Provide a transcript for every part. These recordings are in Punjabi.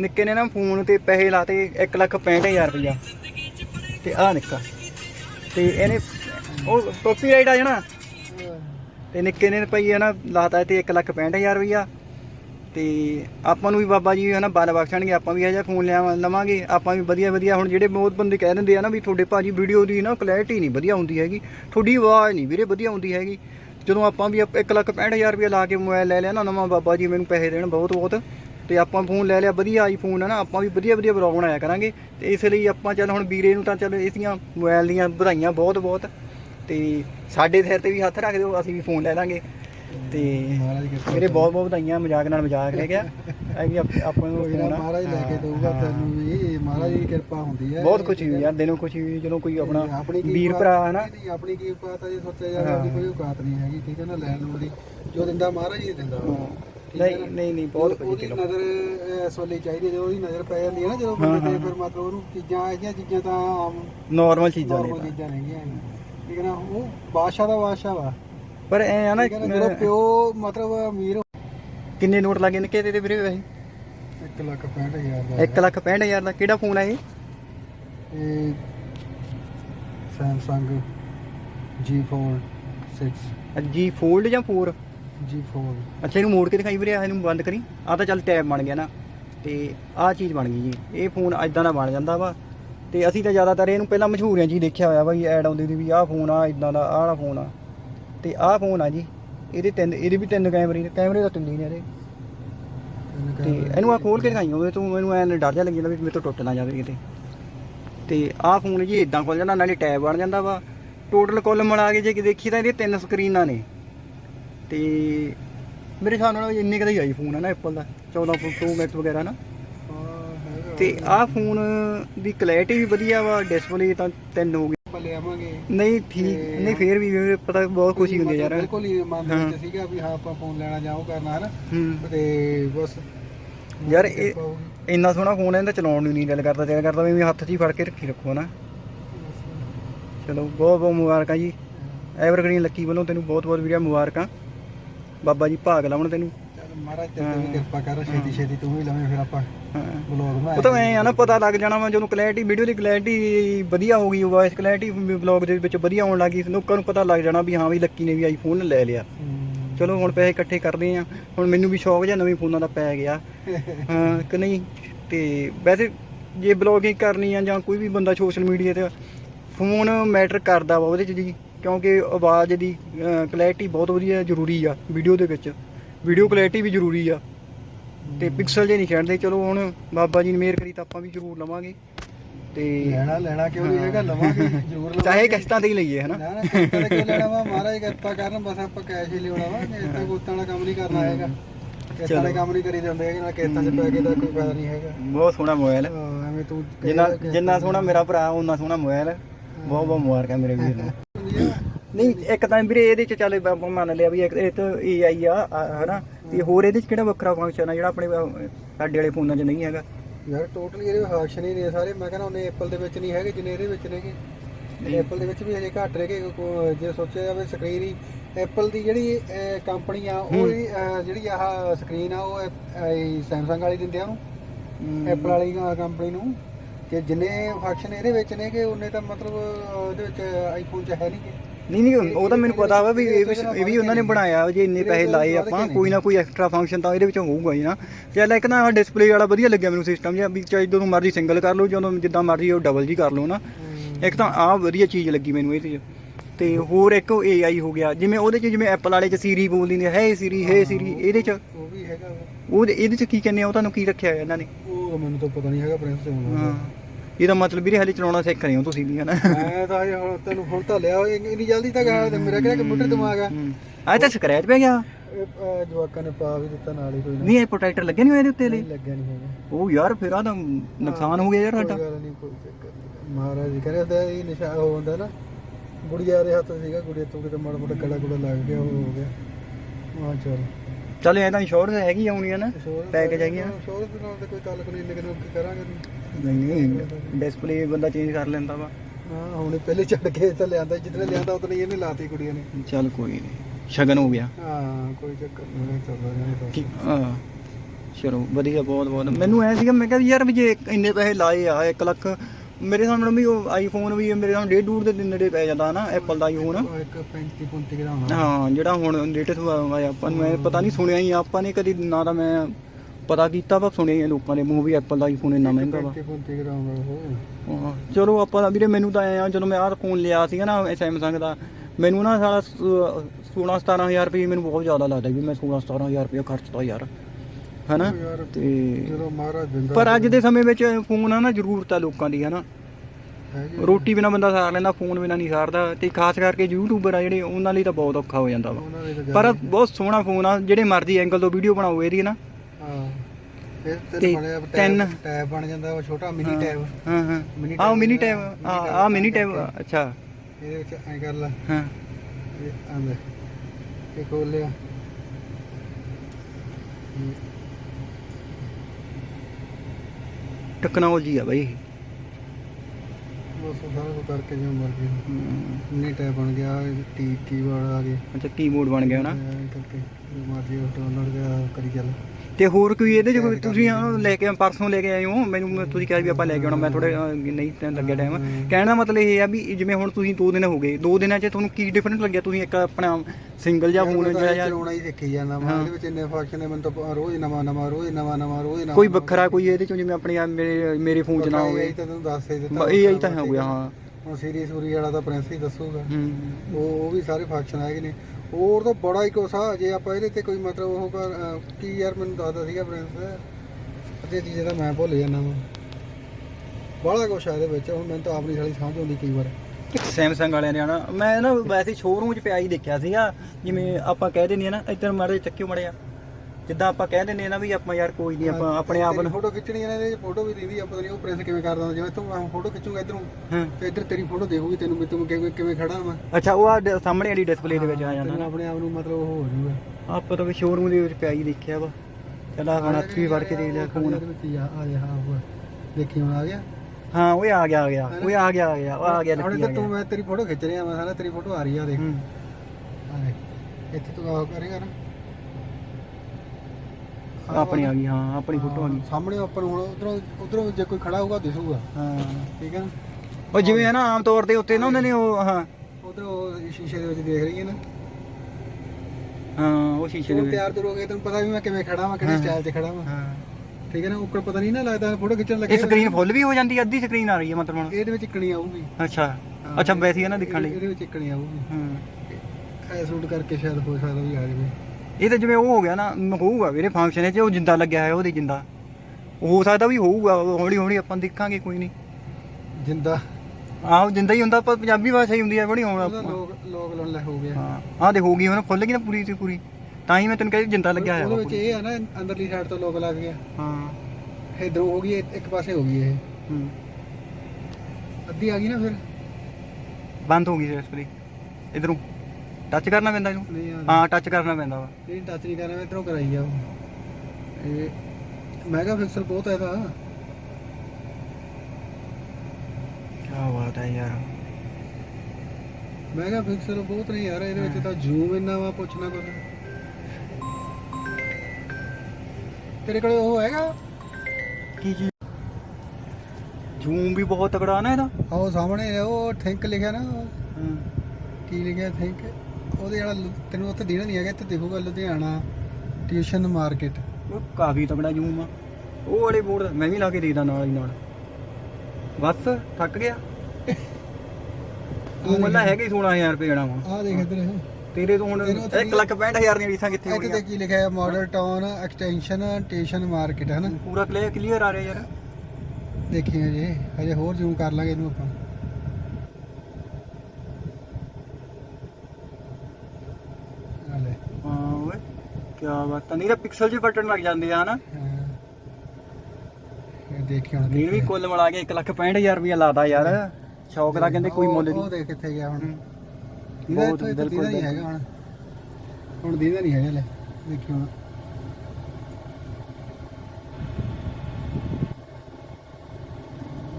ਨਿੱਕੇ ਨੇ ਨਾ ਫੋਨ ਤੇ ਪੈਸੇ ਲਾਤੇ 1 ਲੱਖ 65000 ਰੁਪਇਆ ਤੇ ਆ ਨਿੱਕਾ। ਤੇ ਇਹਨੇ ਉਹ ਕਾਪੀਰਾਈਟ ਆ ਜਾਣਾ। ਤੇ ਨਿੱਕੇ ਨੇ ਭਾਈ ਹੈ ਨਾ ਲਾਤਾ ਤੇ 1 ਲੱਖ 65000 ਰੁਪਇਆ ਤੇ ਆਪਾਂ ਨੂੰ ਵੀ ਬਾਬਾ ਜੀ ਹਨਾ ਬਾਲ ਬਖਸ਼ਣਗੇ, ਆਪਾਂ ਵੀ ਇਹ ਜਿਹਾ ਫੋਨ ਲਿਆ ਲਵਾਂਗੇ। ਆਪਾਂ ਵੀ ਵਧੀਆ ਵਧੀਆ ਹੁਣ ਜਿਹੜੇ ਬਹੁਤ ਬੰਦੇ ਕਹਿ ਦਿੰਦੇ ਆ ਨਾ ਵੀ ਤੁਹਾਡੇ ਭਾਜੀ ਵੀਡੀਓ ਦੀ ਨਾ ਕੁਆਲਿਟੀ ਨਹੀਂ ਵਧੀਆ ਹੁੰਦੀ ਹੈਗੀ। ਤੁਹਾਡੀ ਆਵਾਜ਼ ਨਹੀਂ ਵੀਰੇ ਵਧੀਆ ਹੁੰਦੀ ਹੈਗੀ। ਜਦੋਂ ਆਪਾਂ ਵੀ 1 ਲੱਖ 65000 ਰੁਪਏ ਲਾ ਕੇ ਮੋਬਾਈਲ ਲੈ ਲਿਆ ਨਾ ਨਵਾਂ ਬਾਬਾ ਜੀ ਮੈਨੂੰ ਪੈਸੇ ਦੇਣ ਬਹੁਤ ਬਹੁਤ ਤੇ ਆਪਾਂ ਫੋਨ ਲੈ ਲਿਆ ਵਧੀਆ ਆਈਫੋਨ ਹੈ ਨਾ ਆਪਾਂ ਵੀ ਵਧੀਆ ਵਧੀਆ ਬਲੌਗ ਬਣਾਇਆ ਕਰਾਂਗੇ। ਤੇ ਇਸ ਲਈ ਆਪਾਂ ਚੱਲ ਹੁਣ ਵੀਰੇ ਨੂੰ ਤਾਂ ਚੱਲ ਇਸਦੀਆਂ ਮੋਬਾਈਲ ਦੀਆਂ ਵਧਾਈਆਂ ਬਹੁਤ ਬਹੁਤ। ਤੇ ਸਾਡੇ ਸਿਰ ਤੇ ਵੀ ਹੱਥ ਰੱਖ ਦਿਓ ਅਸੀਂ ਵੀ ਫੋਨ ਲੈ ਲਾਂਗੇ। ਤੇ ਮੇਰੇ ਬਹੁਤ ਬਹੁਤ ਵਧਾਈਆਂ ਮਜ਼ਾਕ ਨਾਲ ਮਜ਼ਾਕ ਰਹਿ ਗਿਆ। ਇਹ ਵੀ ਆਪ- ਨੂੰ। ਮਹਾਰਾਜ ਲੈ ਕੇ ਦਊਗਾ। ਤੈਨੂੰ ਵੀ। ਮਹਾਰਾਜ ਦੀ ਕਿਰਪਾ ਹੁੰਦੀ ਹੈ। ਬਹੁਤ ਖੁਸ਼ੀ ਹੋਈ ਯਾਰ ਦਿਲੋਂ ਖੁਸ਼ੀ ਹੋਈ ਜਦੋਂ ਕੋਈ ਆਪਣਾ ਵੀਰ ਭਰਾ ਹੈ ਨਾ। ਆਪਣੀ ਕੀ ਔਕਾਤ ਹੈ ਜੇ ਸੋਚਿਆ ਜਾਵੇ ਕੋਈ ਔਕਾਤ ਨਹੀਂ ਹੈਗੀ ਠੀਕ ਹੈ ਨਾ ਲੈਣ ਲੋੜ ਦੀ। ਜੋ ਦਿੰਦਾ ਮਹਾਰਾਜ ਹੀ ਦਿੰਦਾ। ਨਹੀਂ ਨਾ? ਨਹੀਂ ਨਹੀਂ ਬਹੁਤ ਉਹ- ਉਹਦੀ ਖੁਸ਼ੀ ਨਜ਼ਰ ਅਹ, ਇਸ ਵੇਲੇ ਚਾਹੀਦੀ ਹੈ, ਜਦੋਂ ਉਹਦੀ ਨਜ਼ਰ ਪੈ ਜਾਂਦੀ ਹੈ ਨਾ ਜਦੋਂ ਹਾਂ, ਬੰਦੇ ਤੇ ਹਾਂ। ਫਿਰ ਮਤਲਬ ਉਹਨੂੰ ਚੀਜ਼ਾਂ ਇਹਦੀਆਂ ਚੀਜ਼ਾਂ ਤਾਂ ਆਮ ਨਾਰਮਲ ਚੀਜ਼ਾਂ ਨੇ ਚੀਜ਼ਾਂ ਨੇਗੀਆਂ ਠੀਕ ਹੈ ਨਾ ਉਹ ਬਾਦਸ਼ਾਹ ਦਾ ਬਾਦਸ਼ਾਹ ਵਾ। ਪਰ ਐ ਆ ਨਾ ਠੀਕ ਹੈ ਨਾ ਜਦੋਂ ਪਿਓ ਮਤਲਬ ਅਮੀਰ ਕਿੰਨੇ ਨੋਟ ਲੱਗੇ ਨਿੱਕੇ ਤੇ ਵੀਰੇ ਵੈਸੇ? 1 ਲੱਖ 65000 ਦਾ 1 ਲੱਖ 65000 ਦਾ। ਕਿਹੜਾ ਫੋਨ ਆ ਇਹ? ਇਹ Samsung G4 6 ਜੀ ਫੋਲਡ ਜਾਂ 4 G4 ਅੱਛਾ ਇਹਨੂੰ ਮੋੜ ਕੇ ਦਿਖਾਈ ਵੀਰੇ ਆਹ ਇਹਨੂੰ ਬੰਦ ਕਰੀ। ਆ ਤਾਂ ਚੱਲ ਟੈਬ ਬਣ ਗਿਆ ਨਾ। ਤੇ ਆਹ ਚੀਜ਼ ਬਣ ਗਈ ਜੀ। ਇਹ ਫੋਨ ਇਦਾਂ ਦਾ ਬਣ ਜਾਂਦਾ ਵਾ। ਤੇ ਅਸੀਂ ਤਾਂ ਜ਼ਿਆਦਾਤਰ ਇਹਨੂੰ ਪਹਿਲਾਂ ਮਸ਼ਹੂਰੀਆਂ 'ਚ ਹੀ ਦੇਖਿਆ ਹੋਇਆ ਵਾ ਵੀ ਐਡ ਆਉਂਦੀ ਦੀ ਵੀ ਆਹ ਫੋਨ ਆ ਇਦਾਂ ਦਾ ਆਹ ਵਾਲਾ ਫੋਨ ਆ। ਤੇ ਆਹ ਫੋਨ ਆ ਜੀ। ਇਹਦੇ ਤਿੰਨ ਇਹਦੇ ਵੀ ਤਿੰਨ ਕੈਮਰੇ ਨੇ। ਕੈਮਰੇ ਤਾਂ ਤਿੰਨ ਹੀ ਨੇ ਇਹਦੇ। ਤੇ ਇਹਨੂੰ ਆ ਖੋਲ ਕੇ ਦਿਖਾਈ ਹੋਵੇ ਤੂੰ ਮੈਨੂੰ ਐਂ ਡਰ ਜਾ ਲੱਗੀ ਜਾਂਦਾ ਵੀ ਮੇਰੇ ਤੋਂ ਟੁੱਟ ਨਾ ਜਾਵੇ ਕਿਤੇ। ਤੇ ਆਹ ਫੋਨ ਜੀ ਇਦਾਂ ਖੁੱਲ ਜਾਂਦਾ ਨਾਲੇ ਟੈਬ ਬਣ ਜਾਂਦਾ ਵਾ। ਟੋਟਲ ਕੁੱਲ ਮਿਲਾ ਕੇ ਜੇ ਕਿ ਦੇਖੀ ਤਾਂ ਇਹਦੇ ਤਿੰਨ ਸਕਰੀਨਾਂ ਨੇ। ਤੇ ਮੇਰੇ ਹਿਸਾਬ ਨਾਲ ਇੰਨੇ ਕਦਾ ਹੀ ਆਈ ਫੋਨ ਹੈ ਨਾ ਐਪਲ ਦਾ 14 ਪ੍ਰੋ ਮੈਕਸ ਵਗੈਰਾ ਨਾ। ਤੇ ਆਹ ਫੋਨ ਦੀ ਕੁਆਲਿਟੀ ਵੀ ਵਧੀਆ ਵਾ ਡਿਸਪਲੇ ਤਾਂ ਤਿੰਨ ਹੋ ਗਈ। ਆਵਾਂਗੇ ਨਹੀਂ ਠੀਕ ਨਹੀਂ ਫੇਰ ਵੀ ਮੈਨੂੰ ਪਤਾ ਬਹੁਤ ਖੁਸ਼ੀ ਹੁੰਦੀ ਯਾਰ। ਬਿਲਕੁਲ ਹੀ ਮਨ ਦੇ। ਵਿੱਚ ਸੀਗਾ ਵੀ ਹਾਂ ਆਪਾਂ ਫੋਨ ਲੈਣਾ ਜਾਂ ਉਹ ਕਰਨਾ ਹੈ ਨਾ। ਹੂੰ। ਤੇ ਬਸ। ਯਾਰ ਇਹ ਇੰਨਾ ਸੋਹਣਾ ਫੋਨ ਹੈ ਇਹਦਾ ਚਲਾਉਣ ਨੂੰ ਨਹੀਂ ਦਿਲ ਕਰਦਾ। ਦਿਲ ਕਰਦਾ ਵੀ ਹੱਥ 'ਚ ਹੀ ਫੜ ਕੇ ਰੱਖੀ ਰੱਖੋ ਨਾ। ਚਲੋ ਬਹੁਤ ਬਹੁਤ ਮੁਬਾਰਕਾਂ ਜੀ। ਐਵਰਗ੍ਰੀਨ ਲੱਕੀ ਵੱਲੋਂ ਤੈਨੂੰ ਬਹੁਤ ਬਹੁਤ ਵੀਡੀਓ ਮੁਬਾਰਕਾਂ। ਬਾਬਾ ਜੀ ਭਾਗ ਲਾਉਣ ਤੈਨੂੰ। ਚੱਲ ਮਹਾਰਾਜ ਤੇਰੇ ਤੇ ਵੀ ਕਿਰਪਾ ਕਰ ਛੇਤੀ ਛੇਤੀ ਤੂੰ ਵੀ ਲਵੇਂ ਫਿਰ ਆਪਾਂ ਹਾਂ। ਬਲੌਗ ਬਣਾ ਉਹ ਤਾਂ ਐ ਆ ਨਾ ਪਤਾ ਲੱਗ ਜਾਣਾ ਵਾ ਜਦੋਂ ਕੁਆਲਿਟੀ ਵੀਡੀਓ ਦੀ ਕੁਆਲਿਟੀ ਵਧੀਆ ਹੋ ਗਈ ਵੌਇਸ ਕੁਆਲਿਟੀ ਵਲੌਗ ਦੇ ਵਿੱਚ ਵਧੀਆ ਆਉਣ ਲੱਗੀ ਲੋਕਾਂ ਨੂੰ ਪਤਾ ਲੱਗ ਜਾਣਾ ਵੀ ਹਾਂ ਵੀ ਲੱਕੀ ਨੇ ਵੀ ਆਈਫੋਨ ਲੈ ਲਿਆ। ਚਲੋ ਹੁਣ ਪੈਸੇ ਇਕੱਠੇ ਕਰਦੇ ਆ। ਹੁਣ ਮੈਨੂੰ ਵੀ ਸ਼ੌਕ ਜਿਹਾ ਨਵੇਂ ਫੋਨਾਂ ਦਾ ਪੈ ਗਿਆ। ਹਾਂ ਕਿ ਨਹੀਂ? ਤੇ ਵੈਸੇ ਜੇ ਬਲੌਗਿੰਗ ਕਰਨੀ ਆ ਜਾਂ ਕੋਈ ਵੀ ਬੰਦਾ ਸੋਸ਼ਲ ਮੀਡੀਆ ਤੇ ਫੋਨ ਮੈਟਰ ਕਰਦਾ ਵਾ ਉਹਦੇ ਚ ਜੀ। ਕਿਉਂਕਿ ਆਵਾਜ਼ ਦੀ ਕੁਆਲਿਟੀ ਬਹੁਤ ਵਧੀਆ ਜ਼ਰੂਰੀ ਆ ਵੀਡੀਓ ਦੇ ਵਿੱਚ। ਵੀਡੀਓ ਕੁਆਲਿਟੀ ਵੀ ਜ਼ਰੂਰੀ ਆ। ਤੇ ਪਿਕਸਲ ਜੇ ਨਹੀਂ ਖੇਡਦੇ ਚਲੋ ਹੁਣ ਬਾਬਾ ਜੀ ਨੇ ਮਿਹਰ ਕਰੀ ਤਾਂ ਆਪਾਂ ਵੀ ਜ਼ਰੂਰ ਲਵਾਂਗੇ। ਤੇ ਲੈਣਾ ਲੈਣਾ ਕਿਉਂ ਨਹੀਂ ਹੈਗਾ ਲਵਾਂਗੇ ਜ਼ਰੂਰ ਲਵਾਂਗੇ। ਚਾਹੇ ਕਿਸ਼ਤਾਂ ਤੇ ਹੀ ਲਈਏ ਹਨਾ। ਨਾ ਨਾ ਕਿਸ਼ਤਾਂ ਤੇ ਕਿਉਂ ਲੈਣਾ ਵਾ? ਮਹਾਰਾਜ ਕਿਰਪਾ ਕਰਨ ਬਸ ਆਪਾਂ ਕੈਸ਼ ਹੀ ਲਿਆਉਣਾ ਵਾ ਕਿਸ਼ਤਾਂ ਕੋਤਾਂ ਵਾਲਾ ਕੰਮ ਨਹੀਂ ਕਰਨਾ ਹੈਗਾ। ਕਿਸ਼ਤਾਂ ਕੰਮ ਨਹੀਂ ਕਰੀਦੇ ਹੁੰਦੇ ਹੈਗੇ ਨਾਲ ਕਿਸ਼ਤਾਂ 'ਚ ਪੈ ਕੇ ਤਾਂ ਕੋਈ ਫਾਇਦਾ ਨਹੀਂ ਹੈਗਾ। ਬਹੁਤ ਸੋਹਣਾ ਮੋਬਾਈਲ। ਹਾਂ, ਐਵੇਂ ਤੂੰ ਜਿੰਨਾ ਜਿੰਨਾ ਸੋਹਣਾ ਮੇਰਾ ਭਰਾ ਉਹਨਾਂ ਸੋਹਣਾ ਮੋਬਾਈਲ ਬਹੁਤ ਬਹੁਤ ਮੁਬਾਰਕਾਂ ਮੇਰੇ ਵੀਰ ਨੂੰ। ਨਹੀਂ ਇੱਕ ਤਾਂ ਵੀਰੇ ਇਹਦੇ ਚ ਚੱਲ ਮੰਨ ਲਿਆ ਵੀ ਇੱਕ ਇਹ ਤਾਂ AI ਆ ਆ, ਹਨਾ? ਤੇ ਹੋਰ ਇਹਦੇ ਚ ਕਿਹੜਾ ਵੱਖਰਾ ਫੰਕਸ਼ਨ ਆ ਜਿਹੜਾ ਆਪਣੇ ਅਹ, ਸਾਡੇ ਵਾਲੇ ਫੋਨਾਂ 'ਚ ਨਹੀਂ ਹੈਗਾ? ਯਾਰ ਟੋਟਲੀ ਇਹਦੇ ਹਾਕਸ਼ਨ ਹੀ ਨੇ ਸਾਰੇ। ਮੈਂ ਕਹਿੰਦਾ ਉਹਨੇ ਐਪਲ ਦੇ ਵਿੱਚ ਨਹੀਂ ਹੈਗੇ ਜਿੰਨੇ ਇਹਦੇ ਵਿੱਚ ਨੇਗੇ। ਐਪਲ ਦੇ ਵਿੱਚ ਵੀ ਹਜੇ ਘੱਟ ਰਹੇ ਕਿ ਜੇ ਸੋਚਿਆ ਜਾਵੇ ਸਕਰੀਨ ਹੀ। ਐਪਲ ਦੀ ਜਿਹੜੀ ਕੰਪਨੀ ਆ ਉਹ ਹੀ, ਅਹ, ਜਿਹੜੀ ਆਹ ਸਕਰੀਨ ਆ ਉਹ ਸੈਮਸੰਗ ਵਾਲੀ ਦਿੰਦੇ ਆ ਉਹਨੂੰ। ਐਪਲ ਵਾਲੀ ਕੰਪਨੀ ਨੂੰ। ਕਿ ਜਿੰਨੇ ਫੰਕਸ਼ਨ ਇਹਦੇ ਵਿੱਚ ਨੇ ਕਿ ਉਹਨੇ ਤਾਂ ਮਤਲਬ ਉਹਦੇ ਵਿੱਚ ਆਈਫੋਨ 'ਚ ਹੈ ਨਹੀਂ ਕਿ ਨਹੀਂ ਨਹੀਂ ਉਹ ਤਾਂ ਮੈਨੂੰ ਪਤਾ ਵਾ ਵੀ ਇਹ ਵੀ ਇਹ ਵੀ ਉਹਨਾਂ ਨੇ ਬਣਾਇਆ ਜੇ ਇੰਨੇ ਪੈਸੇ ਲਾਏ ਆਪਾਂ ਕੋਈ ਨਾ ਕੋਈ ਐਕਸਟਰਾ ਫੰਕਸ਼ਨ ਤਾਂ ਇਹਦੇ ਵਿੱਚ ਹੋਊਗਾ ਹੀ ਨਾ। ਚੱਲ ਇੱਕ ਨਾ ਡਿਸਪਲੇ ਵਾਲਾ ਵਧੀਆ ਲੱਗਿਆ ਮੈਨੂੰ ਸਿਸਟਮ ਜਿਹਾ ਵੀ ਚਾਹੇ ਜਦੋਂ ਮਰਜ਼ੀ ਸਿੰਗਲ ਕਰ ਲਓ ਜਦੋਂ ਜਿੱਦਾਂ ਮਰਜ਼ੀ ਉਹ ਡਬਲ ਜੀ ਕਰ ਲਓ ਨਾ। ਇੱਕ ਤਾਂ ਆਹ ਵਧੀਆ ਚੀਜ਼ ਲੱਗੀ ਮੈਨੂੰ ਇਹਦੇ 'ਚ ਤੇ ਹੋਰ ਇੱਕ AI ਹੋ ਗਿਆ ਜਿਵੇਂ ਉਹਦੇ 'ਚ ਜਿਵੇਂ ਐਪਲ ਵਾਲੇ 'ਚ ਸੀਰੀ ਬੋਲਦੀ ਨੇ ਹੈ ਸੀਰੀ ਹੈ ਸੀਰੀ ਇਹਦੇ 'ਚ। ਉਹ ਵੀ ਹੈਗਾ ਵਾ। ਉਹ ਇਹਦੇ 'ਚ ਕੀ ਕਹਿੰਦੇ ਆ ਉਹ ਤੁਹਾਨੂੰ ਕੀ ਰੱਖਿਆ ਹੋਇਆ ਇਹਨਾਂ ਨੇ? ਉਹ ਮੈਨੂੰ ਤਾਂ ਪਤਾ ਨਹੀਂ ਹੈਗਾ ਪ੍ਰਿੰਸ ਤੇ ਹਾਂ। ਇਹਦਾ ਮਤਲਬ ਵੀਰੇ ਹਲੇ ਚਲਾਉਣਾ ਸਿੱਖ ਰਹੇ ਹੋ ਤੁਸੀਂ ਵੀ ਹਨਾ? ਮੈਂ ਤਾਂ ਹਜੇ ਹੁਣ ਤੈਨੂੰ ਹੁਣ ਤਾਂ ਲਿਆ ਹੋਇਆ, ਇੰਨੀ ਜਲਦੀ ਤਾਂ ਗਾ ਤੇ ਮੇਰਾ ਕਿਹੜਾ ਕੰਪਿਊਟਰ ਦਿਮਾਗ ਆ। ਅੱਜ ਤਾਂ ਸਕ੍ਰੈਚ ਪੈ ਗਿਆ। ਇਹ, ਅਹ, ਜਵਾਕਾਂ ਨੇ ਪਾ ਵੀ ਦਿੱਤਾ ਨਾਲ ਹੀ ਕੋਈ ਨਾ। ਨਹੀਂ ਇਹ ਪ੍ਰੋਟੈਕਟਰ ਲੱਗੇ ਨਹੀਂ ਹੋਏ ਇਹਦੇ ਉੱਤੇ ਨਹੀਂ ਹਲੇ ਲੱਗਿਆ ਨਹੀਂ ਹੈਗਾ। ਉਹ ਯਾਰ ਫਿਰ ਆ ਤਾਂ ਨੁਕਸਾਨ ਹੋ ਗਿਆ ਯਾਰ ਸਾਡਾ। ਕੋਈ ਗੱਲ ਨਹੀਂ ਕੋਈ ਚੱਕਰ ਨਹੀਂ। ਮਹਾਰਾਜ ਜੀ ਕਹਿੰਦੇ ਹੁੰਦਾ ਇਹ ਨਿਸ਼ਾ ਉਹ ਹੁੰਦਾ ਨਾ ਗੁੜੀਆ ਦੇ ਹੱਥ ਸੀਗਾ ਗੁੜੀਆ ਤੋਂ ਕਿਤੇ ਮਾੜਾ ਮੋਟਾ ਗਲਾ ਗੁੜਾ ਲੱਗ ਗਿਆ ਉਹ ਹੋ ਗਿਆ। ਹਾਂ ਚਲ। ਚੱਲ ਇਹ ਤਾਂ ਇੰਸ਼ੋਰੈਂਸ ਹੈਗੀ ਆਉਣੀ ਆ ਨਾ ਪੈਕੇਜ ਹੈਗੀ ਆ। ਸ਼ੋਰ ਦੇ ਨਾਲ ਤਾਂ ਕੋਈ ਤਾਲੁਕ ਨਹੀਂ ਲੇਕਿਨ ਉਹ ਕੀ ਕਰਾਂਗੇ? ਨਹੀਂ ਨਹੀਂ ਡਿਸਪਲੇ ਬੰਦਾ ਚੇਂਜ ਕਰ ਲੈਂਦਾ ਵਾ। ਹਾਂ ਹੁਣ ਪਹਿਲੇ ਛੱਡ ਕੇ ਤਾਂ ਲਿਆਂਦਾ ਜਿੱਦਨੇ ਲਿਆਂਦਾ ਉਤਨੇ ਇਹਨੇ ਲਾਤੀ ਕੁੜੀਆਂ ਨੇ। ਚੱਲ ਕੋਈ ਨਹੀਂ ਸ਼ਗਨ ਹੋ ਗਿਆ। ਹਾਂ ਕੋਈ ਚੱਕਰ ਨਹੀਂ ਚੱਲਦਾ ਜਾਣੇ ਤਾਂ ਕੀ- ਹਾਂ। ਚਲੋ ਵਧੀਆ ਬਹੁਤ ਬਹੁਤ। ਮੈਨੂੰ ਐ ਸੀਗਾ ਮੈਂ ਕਿਹਾ ਵੀ ਯਾਰ ਵੀ ਜੇ ਇੰਨੇ ਪੈਸੇ ਲਾਏ ਆ 1 ਲੱਖ ਮੇਰੇ ਸਾਹਮਣੇ ਵੀ ਉਹ ਆਈਫੋਨ ਵੀ ਮੇਰੇ ਸਾਹਮਣੇ ਡੇਢ ਡੂਢ ਦੇ ਨੇੜੇ ਪੈ ਜਾਂਦਾ ਨਾ ਐਪਲ ਦਾ ਆਈਫੋਨ ਉਹ ਇੱਕ 35 35 ਗ੍ਰਾਮ ਆ। ਹਾਂ ਜਿਹੜਾ ਹੁਣ ਲੇਟੈਸਟ ਆਇਆ ਆਪਾਂ ਨੂੰ ਮੈਂ ਪਤਾ ਨਹੀਂ ਸੁਣਿਆ ਹੀ ਆਪਾਂ ਨੇ ਕਦੀ ਨਾ ਤਾਂ ਮੈਂ ਪਤਾ ਕੀਤਾ ਵਾ ਸੁਣਿਆ ਹੀ ਆ ਲੋਕਾਂ ਦੇ ਮੂੰਹ ਵੀ ਐਪਲ ਦਾ ਆਈਫੋਨ ਇੰਨਾ ਮਹਿੰਗਾ ਵਾ। 35 35 ਗ੍ਰਾਮ ਆ ਉਹ। ਹਾਂ, ਚਲੋ ਆਪਾਂ ਤਾਂ ਵੀਰੇ ਮੈਨੂੰ ਤਾਂ ਐ ਆ ਜਦੋਂ ਮੈਂ ਆਹ ਫੋਨ ਲਿਆ ਸੀਗਾ ਨਾ ਸੈਮਸੰਗ ਦਾ ਮੈਨੂੰ ਨਾ ਸਾਲਾ 16 17000 ਰੁਪਏ ਮੈਨੂੰ ਬਹੁਤ ਜ਼ਿਆਦਾ ਲੱਗਦਾ ਵੀ ਮੈਂ 16 17000 ਰੁਪਏ ਖਰਚਦਾ ਯਾਰ ਹੈਨਾ? ਯਾਰ ਤੇ ਜਦੋਂ ਮਹਾਰਾਜ ਦਿੰਦਾ ਪਰ ਅੱਜ ਦੇ ਸਮੇਂ ਵਿੱਚ ਫੋਨ ਆ ਨਾ ਜ਼ਰੂਰਤ ਆ ਲੋਕਾਂ ਦੀ ਹਨਾ? ਹੈਗੀ ਰੋਟੀ ਬਿਨਾ ਬੰਦਾ ਸਾਰ ਲੈਂਦਾ ਫੋਨ ਬਿਨਾ ਨਹੀਂ ਸਾਰਦਾ ਤੇ ਖਾਸ ਕਰਕੇ ਯੂਟਿਊਬਰ ਆ ਜਿਹੜੇ ਉਹਨਾਂ ਲਈ ਤਾਂ ਬਹੁਤ ਔਖਾ ਹੋ ਜਾਂਦਾ ਵਾ। ਉਹਨਾਂ ਦੇ ਤਾਂ ਪਰ ਬਹੁਤ ਸੋਹਣਾ ਫੋਨ ਆ ਜਿਹੜੇ ਮਰਜ਼ੀ ਐਂਗਲ ਤੋਂ ਵੀਡੀਓ ਬਣਾਓ ਇਹਦੀ ਨਾ। ਫਿਰ ਤੇ ਤੇ ਬਣਿਆ ਤਿੰਨ- ਟੈਬ ਟੈਬ ਬਣ ਜਾਂਦਾ ਉਹ ਛੋਟਾ ਮਿਨੀ ਟੈਬ ਹਾਂ ਹਾਂ। Mini ਆਹ tab ਮਿਨੀ ਜਿਹੜਾ- ਟੈਬ mini tab ਆ ਮਿਨੀ ਟੈਬ ਕਰਕੇ। ਅੱਛਾ। ਇਹਦੇ ਵਿੱਚ ਐਂ ਕਰ ਲਾ। ਹਾਂ। ਇਹ ਆਂਦੇ ਇਹ ਖੋਲ ਲਿਆ। ਟੈਕਨੋਲੋਜੀ ਆ ਬਾਈ ਉਹ ਸਾਰਾ ਕੁਝ ਕਰਕੇ ਜਿਵੇਂ ਮਰਜ਼ੀ। ਮਿਨੀ ਟੈਬ ਬਣ ਗਿਆ ਟੀ ਕੀਬੋਰਡ ਆ ਗਏ। ਅੱਛਾ ਕੀਬੋਰਡ ਬਣ ਗਿਆ ਨਾ। ਐਂ ਕਰਕੇ। ਕਰ ਚੱਲ ਤੇ ਹੋਰ ਕੋਈ ਇਹਦੇ ਚ ਕੋਈ ਤੁਸੀਂ ਉਹਨੂੰ ਲੈ ਕੇ ਪਰਸੋਂ ਲੈ ਕੇ ਆਏ ਹੋ? ਮੈਨੂੰ ਤੁਸੀਂ ਕਿਹਾ ਵੀ ਆਪਾਂ ਲੈ ਕੇ ਆਉਣਾ ਮੈਂ ਥੋੜੇ ਨਹੀਂ ਟਾਈਮ ਲੱਗਿਆ ਟਾਈਮ ਕਹਿਣ ਦਾ ਮਤਲਬ ਇਹ ਆ ਵੀ ਜਿਵੇਂ ਹੁਣ ਤੁਸੀਂ 2 ਦਿਨ ਹੋ ਗਏ 2 ਦਿਨਾਂ 'ਚ ਤੁਹਾਨੂੰ ਕੀ ਡਿਫਰੈਂਟ ਲੱਗਿਆ? ਤੁਸੀਂ ਇੱਕ ਆਪਣਾ ਸਿੰਗਲ ਜਾਂ ਫੋਨ ਜਾਂ ਜਾਂ ਚਲਾਉਣਾ ਹੀ ਸਿੱਖੀ ਜਾਂਦਾ ਮੈਂ ਇਹਦੇ ਵਿੱਚ ਇੰਨੇ ਫੰਕਸ਼ਨ ਨੇ ਮੈਨੂੰ ਤਾਂ ਰੋਜ਼ ਨਵਾਂ ਨਵਾਂ ਰੋਜ਼ ਨਵਾਂ ਨਵਾਂ ਰੋਜ਼ ਨਵਾਂ ਕੋਈ ਵੱਖਰਾ ਕੋਈ ਇਹਦੇ ਚੋਂ ਜਿਵੇਂ ਆਪਣੇ ਆਹ ਮੇਰੇ ਮੇਰੇ ਫੋਨ 'ਚ ਨਾ ਹੋਵੇ? ਇਹ ਤਾਂ ਤੈਨੂੰ ਦੱਸ ਹੀ ਦਿੱਤਾ ਇਹ ਆਈ ਤਾਂ ਹੋ ਗਿਆ ਹਾਂ। ਹੁਣ ਸੀਰੀਜ਼ ਸੂਰੀ ਵਾਲਾ ਤਾਂ ਪ੍ਰਿੰਸ ਹੀ ਦੱਸੂਗਾ। ਹੂੰ। ਉਹ ਉਹ ਵੀ ਸਾਰੇ ਫੰਕਸ਼ਨ ਹੈਗੇ ਨੇ। ਹੋਰ ਤਾਂ ਬੜਾ ਹੀ ਕੁਛ ਆ। ਜੇ ਆਪਾਂ ਇਹਦੇ ਤੇ ਕੋਈ ਮਤਲਬ ਉਹ ਕਰ ਅਹ, ਕੀ ਯਾਰ ਮੈਨੂੰ ਦੱਸਦਾ ਸੀਗਾ ਪ੍ਰਿੰਸ ਅੱਧੇ ਚੀਜ਼ਾਂ ਤਾਂ ਮੈਂ ਭੁੱਲ ਜਾਂਦਾ ਵਾਂ। ਬੜਾ ਕੁਛ ਆ ਇਹਦੇ ਵਿੱਚ। ਹੁਣ ਮੈਨੂੰ ਤਾਂ ਆਪ ਨਹੀਂ ਸਾਲੀ ਸਮਝ ਆਉਂਦੀ ਕਈ ਵਾਰ। ਸੈਮਸੰਗ ਵਾਲਿਆਂ ਨੇ ਆਣਾ ਮੈਂ ਨਾ ਵੈਸੇ ਸ਼ੋਰੂਮ 'ਚ ਪਿਆ ਹੀ ਦੇਖਿਆ ਸੀਗਾ। ਜਿਵੇਂ ਆਪਾਂ ਕਹਿ ਦਿੰਦੇ ਆ ਨਾ ਇੱਧਰ ਮਾੜੇ ਚੱਕਿਓ ਮੜਿਆ ਜਿੱਦਾਂ ਆਪਾਂ ਕਹਿ ਦਿੰਦੇ ਆ ਨਾ ਵੀ ਆਪਾਂ ਯਾਰ ਕੋਈ ਨਹੀਂ ਆਪਾਂ ਆਪਣੇ ਆਪ ਨੂੰ ਫੋਟੋ ਖਿੱਚਣੀ ਇਹਨਾਂ ਦੇ ਫੋਟੋ ਵੀ ਦਿੰਦੀ ਆ ਪਤਾ ਨਹੀਂ ਉਹ ਪ੍ਰਿੰਸ ਕਿਵੇਂ ਕਰਦਾ ਜਿਵੇਂ ਤੂੰ ਫੋਟੋ ਖਿੱਚੂਗਾ ਇਧਰੋਂ ਤੇ ਇੱਧਰ ਤੇਰੀ ਫੋਟੋ ਦੇਖੂਗੀ ਤੈਨੂੰ ਵੀ ਤੂੰ ਕਿਵੇਂ ਕਿਵੇਂ ਖੜਾ ਮੈਂ ਅੱਛਾ ਉਹ ਆ ਸਾਹਮਣੇ ਵਾਲੀ ਡਿਸਪਲੇ ਦੇ ਵਿੱਚ ਆ ਜਾਂਦਾ ਤੈਨੂੰ ਆਪਣੇ ਆਪ ਨੂੰ ਮਤਲਬ ਉਹ ਹੋ ਜਾਊਗਾ। ਆਪਾਂ ਤਾਂ ਸ਼ੋਰੂਮ ਦੇ ਵਿੱਚ ਪਿਆ ਹੀ ਦੇਖਿਆ ਵਾ। ਚਲਾ ਹੁਣ ਹੱਥ ਵੀ ਵੜ ਕੇ ਦੇਖ ਲਿਆ ਹੀ ਆ ਗਿਆ ਹਾਂ ਉਹ ਦੇਖੀ ਹੁਣ ਆ ਗਿਆ? ਹਾਂ ਉਹ ਆ ਗਿਆ ਆ ਗਿਆ। ਉਹ ਆ ਗਿਆ ਆ ਗਿਆ ਉਹ ਆ ਗਿਆ ਹੁਣ ਤੂੰ ਮੈਂ ਤੇਰੀ ਫੋਟੋ ਖਿੱਚ ਰਿਹਾ ਮੈਂ ਸਾਰਾ ਤੇਰੀ ਫੋਟੋ ਆ ਰਹੀ ਆ ਦੇਖ। ਹੂੰ। ਆ ਦੇਖ। ਇੱਥੇ ਤੂੰ ਆ ਕਰੇਗਾ ਨਾ ਆਪਣੀ ਆ ਗਈ ਹਾਂ ਆਪਣੀ ਫੋਟੋ ਆ ਗਈ। ਸਾਹਮਣੇ ਆਪਾਂ ਨੂੰ ਹੁਣ ਉਧਰੋਂ ਉਧਰੋਂ ਜੇ ਕੋਈ ਖੜਾ ਹੋਊਗਾ ਦਿਸੂਗਾ ਹਾਂ। ਠੀਕ ਹੈ ਨਾ? ਉਹ ਜਿਵੇਂ ਹੈ ਨਾ ਆਮ ਤੌਰ ਤੇ ਉੱਤੇ ਨਾ ਉਹਨਾਂ ਨੇ ਉਹ ਹਾਂ। ਉਧਰ ਉਹ ਸ਼ੀਸ਼ੇ ਦੇ ਵਿੱਚ ਦੇਖ ਰਹੀ ਹੈ ਨਾ? ਹਾਂ ਉਹ ਸ਼ੀਸ਼ੇ ਦੇ ਉਹ ਵਿੱਚ। ਤਿਆਰ ਤੁਰ ਹੋ ਗਏ ਤੈਨੂੰ ਪਤਾ ਵੀ ਮੈਂ ਕਿਵੇਂ ਖੜਾ ਵਾਂ ਕਿਹੜੇ ਸਟਾਈਲ 'ਤੇ ਖੜਾ ਵਾਂ। ਹਾਂ। ਠੀਕ ਹੈ ਨਾ? ਉੱਪਰ ਪਤਾ ਨਹੀਂ ਨਾ ਲੱਗਦਾ ਫੋਟੋ ਖਿੱਚਣ ਇਹ ਲੱਗੇ ਸਕਰੀਨ ਫੁੱਲ ਵੀ ਹੋ ਜਾਂਦੀ ਅੱਧੀ ਸਕਰੀਨ ਆ ਰਹੀ ਹੈ ਮਤਲਬ ਹੁਣ। ਇਹਦੇ ਵਿੱਚ ਇੱਕਣੀ ਆਊਗੀ। ਅੱਛਾ। ਅੱਛਾ ਵੈਸੇ ਹੀ ਹੈ ਨਾ ਦੇਖਣ ਲਈ। ਇਹਦੇ ਵਿੱਚ ਇੱਕਣੀ ਆਊਗੀ। ਹਾਂ। ਐ ਸੂਟ ਕਰਕੇ ਸ਼ਾਇਦ ਹੋ ਸਕਦਾ ਵੀ ਆ ਜਾਵੇ। ਇਹ ਤਾਂ ਜਿਵੇਂ ਉਹ ਹੋ ਗਿਆ ਨਾ ਹੋਊਗਾ ਵੀਰੇ ਫੰਕਸ਼ਨ 'ਚ ਉਹ ਜਿੰਦਾ ਲੱਗਿਆ ਹੈ ਉਹਦੇ ਜਿੰਦਾ। ਹੋ ਸਕਦਾ ਵੀ ਹੋਊਗਾ ਹੌਲੀ ਹੌਲੀ ਆਪਾਂ ਦੇਖਾਂਗੇ ਕੋਈ ਨਹੀਂ ਜਿੰਦਾ। ਆਹੋ ਜਿੰਦਾ ਹੀ ਹੁੰਦਾ ਪਰ ਪੰਜਾਬੀ ਭਾਸ਼ਾ ਹੀ ਹੁੰਦੀ ਹੈ ਬੜੀ ਹੁਣ ਉਹਦਾ ਆਪਾਂ। ਲੋਕ ਲੋਕ ਲਾਉਣ ਲੈ ਹੋ ਗਿਆ। ਹਾਂ ਆਹ ਦੇ ਹੋ ਗਈ ਹੁਣ ਖੁੱਲ ਗਈ ਨਾ ਪੂਰੀ ਤੇ ਪੂਰੀ। ਤਾਂ ਹੀ ਮੈਂ ਤੈਨੂੰ ਕਹਿੰਦਾ ਜਿੰਦਾ ਲੱਗਿਆ ਉਹਦੇ ਹੋਇਆ ਵਿੱਚ ਇਹ ਆ ਨਾ ਅੰਦਰਲੀ ਸਾਈਡ ਤੋਂ ਲੋਕ ਲੱਗ ਗਿਆ ਹਾਂ। ਇਧਰੋਂ ਹੋ ਗਈ ਇੱਕ ਪਾਸੇ ਹੋ ਗਈ ਇਹ। ਹੂੰ। ਅੱਧੀ ਆ ਗਈ ਨਾ ਫਿਰ? ਬੰਦ ਹੋ ਗਈ ਡਿਸਪਲੇ ਇਧਰੋਂ। ਟੱਚ ਕਰਨਾ ਪੈਂਦਾ ਇਹਨੂੰ? ਨਹੀਂ ਆ ਹਾਂ ਟੱਚ ਕਰਨਾ ਪੈਂਦਾ ਵਾ। ਨਹੀਂ ਟੱਚ ਨਹੀਂ ਕਰਨਾ ਇਧਰੋਂ ਕਰਾਈ ਆ। ਉਹ ਇਹ ਮੈਗਾ ਪਿਕਸਲ ਬਹੁਤ ਹੈ ਇਹਦਾ। ਕੀ ਬਾਤ ਹੈ ਯਾਰ। ਮੈਗਾ ਪਿਕਸਲ ਬਹੁਤ ਨਹੀਂ ਯਾਰ ਇਹਦੇ ਵਿੱਚ ਤਾਂ ਜ਼ੂਮ ਇੰਨਾ ਵਾ ਪੁੱਛਣਾ ਕੁਝ ਤੇਰੇ ਕੋਲ ਉਹ ਹੈਗਾ? ਕੀ ਚੀਜ਼? ਜ਼ੂਮ ਵੀ ਬਹੁਤ ਤਕੜਾ ਨਾ ਇਹਦਾ। ਆਹ ਸਾਹਮਣੇ ਉਹ ਥਿੰਕ ਲਿਖਿਆ ਨਾ। ਉਹ ਹੂੰ। ਕੀ ਲਿਖਿਆ ਥਿੰਕ ਉਹਦੇ ਵਾਲਾ ਲੁ- ਤੈਨੂੰ ਉੱਥੇ ਦੇਣਾ ਨਹੀਂ ਹੈਗਾ ਇੱਥੇ ਦਿਖੂਗਾ ਲੁਧਿਆਣਾ ਟਿਊਸ਼ਨ ਮਾਰਕੀਟ ਉਹ ਕਾਫੀ ਤਕੜਾ ਜ਼ੂਮ ਆ। ਉਹ ਵਾਲੇ ਬੋਰਡ ਮੈਂ ਵੀ ਲਾ ਕੇ ਦੇਖਦਾ ਨਾਲ ਹੀ ਨਾਲ। ਬਸ ਥੱਕ ਗਿਆ। ਤੂੰ ਮੱਲਾ ਹੈਗਾ ਹੀ 16000 ਰੁਪਏ ਜਣਾ ਵਾ। ਆਹ ਦੇਖ ਇੱਧਰ। ਤੇਰੇ ਤੋਂ ਹੁਣ ਤੇਰੇ ਉੱਥੇ 1 ਲੱਖ 65000 ਦੀਆਂ ਰੀਸਾਂ ਕਿੱਥੇ ਇੱਥੇ ਤੇ ਹੋਣੀਆਂ। ਕੀ ਲਿਖਿਆ ਹੈ? Model town extension tuition market ਹੈ ਨਾ ਪੂਰਾ ਕਲੀਅਰ ਕਲੀਅਰ ਆ ਰਿਹਾ ਯਾਰ। ਦੇਖੀ ਹਜੇ ਹਜੇ ਹੋਰ ਜ਼ੂਮ ਕਰ ਲਾਂਗੇ ਇਹਨੂੰ ਆਪਾਂ ਆ ਲੈ ਹਾਂ ਓਏ ਕੀ ਬਾਤ ਆ। ਨਹੀਂ ਤਾਂ ਪਿਕਸਲ ਜੀ ਫਟਣ ਲੱਗ ਜਾਂਦੇ ਆ ਹਨਾ? ਹਾਂ। ਇਹ ਦੇਖੀ ਹੁਣ ਵੀ ਕੁੱਲ ਮਿਲਾ ਕੇ 1 ਲੱਖ 65000 ਰੁਪਏ ਲਾਦਾ ਯਾਰ। ਸ਼ੌਕ ਦਾ ਕਹਿੰਦੇ ਕੋਈ ਮੁੱਲ ਉਹ ਨਹੀਂ। ਦੇਖ ਕਿੱਥੇ ਗਿਆ ਹੁਣ। ਇਹਦਾ ਬਹੁਤ ਇੱਥੇ ਬਿਲਕੁਲ ਦੀਦਾ ਨਹੀਂ ਹੈਗਾ ਹੁਣ। ਹੁਣ ਦੀਦਾ ਨਹੀਂ ਹੈਗਾ ਲੈ। ਦੇਖੀ ਹੁਣ।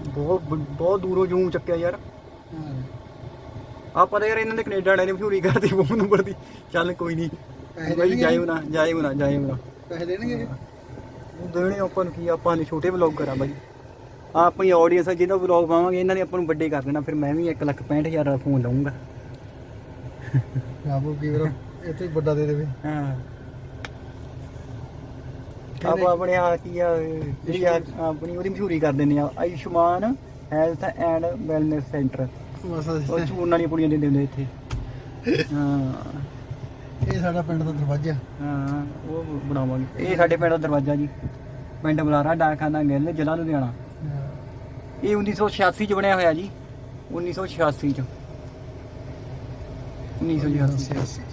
ਬਹੁਤ ਬਹੁਤ ਦੂਰੋਂ ਜ਼ੂਮ ਚੱਕਿਆ ਯਾਰ। ਆਪਾਂ ਤਾਂ ਯਾਰ ਇਹਨਾਂ ਦੇ ਕੈਨੇਡਾ ਵਾਲਿਆਂ ਨੇ ਮਸ਼ਹੂਰੀ ਕਰਦੀ ਫੋਨ ਨੰਬਰ ਦੀ। ਚੱਲ ਕੋਈ ਨਹੀਂ। ਪੈਸੇ ਬਈ ਦੇਣਗੇ? ਜਾਇਓ ਨਾ ਜਾਇਓ ਨਾ ਜਾਇਓ ਨਾ ਪੈਸੇ ਦੇਣਗੇ ਇਹ? ਦੇਣੇ ਆਪਾਂ ਨੂੰ ਕੀ ਆਪਾਂ ਨੇ ਛੋਟੇ ਵਲੌਗਰ ਆ ਬਾਈ। ਆ ਆਪਣੀ ਆਡੀਅנס ਆ ਜਿਹਦਾ ਵਲੌਗ ਪਾਵਾਂਗੇ ਇਹਨਾਂ ਨੇ ਆਪਾਂ ਨੂੰ ਵੱਡੇ ਕਰ ਦੇਣਾ ਫਿਰ ਮੈਂ ਵੀ 1 ਲੱਖ 65000 ਦਾ ਫੋਨ ਲਵਾਂਗਾ ਆਪੋ ਕੀ ਵੀਰੋ ਹੀ ਵੱਡਾ ਦੇ ਦੇਵੇ। ਹਾਂ। ਆਪਾਂ ਆਪਣੇ ਆ ਕੀ ਆ ਜਿਹੜੀ ਆ ਆਪਣੀ ਉਹਦੀ ਮਸ਼ਹੂਰੀ ਕਰ ਦਿੰਦੇ ਆ Ayushman health and wellness centre. ਉਹ ਚੂਰਨ ਵਾਲੀਆਂ ਪੁੜੀਆਂ ਦਿੰਦੇ ਹੁੰਦੇ ਇੱਥੇ। ਹਾਂ। ਇਹ ਸਾਡਾ ਪਿੰਡ ਦਾ ਦਰਵਾਜ਼ਾ। ਹਾਂ ਉਹ ਬਣਾਵਾਂਗੇ। ਇਹ ਸਾਡੇ ਪਿੰਡ ਦਾ ਦਰਵਾਜ਼ਾ ਜੀ। ਪਿੰਡ ਬੁਲਾਰਾ ਡਾਕਖਾਨਾ ਗਿੱਲ ਜ਼ਿਲ੍ਹਾ ਲੁਧਿਆਣਾ। ਇਹ 1986 ਚ ਬਣਿਆ ਹੋਇਆ ਜੀ। 1986 ਚ। 1986